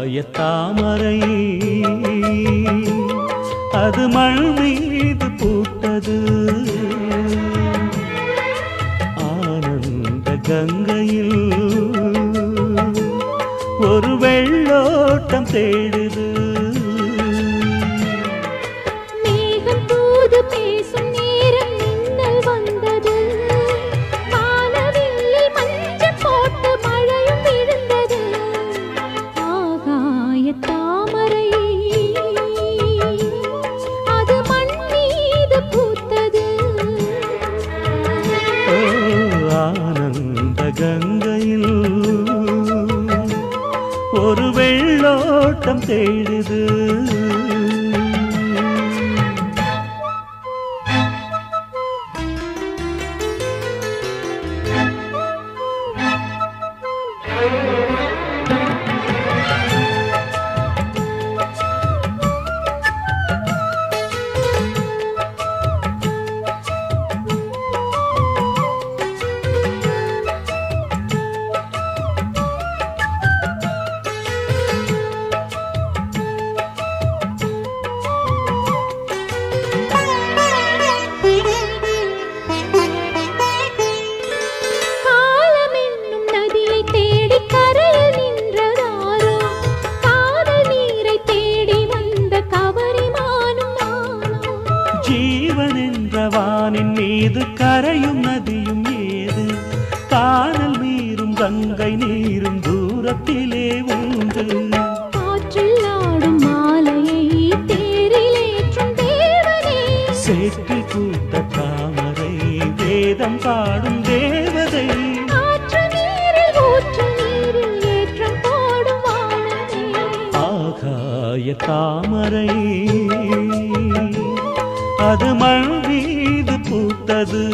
ஆகாய தாமரை அது மண் மீது பூட்டது. ஆனந்த கங்கையில் ஒரு வெள்ளோட்டம் தேடு ஆனந்த கங்கையில் ஒரு வெள்ளோட்டம் தேடுது. ஜீவன் என்ற வானின் மீது கரையும் நதியும் ஏது? காணல் நீரும் கங்கை நீரும் தூரத்திலே உண்டு. சேற்றில் பூத்த தாமரை வேதம் பாடும் தேவதை. ஆகாய தாமரை. அது மண் மீது பூத்தது.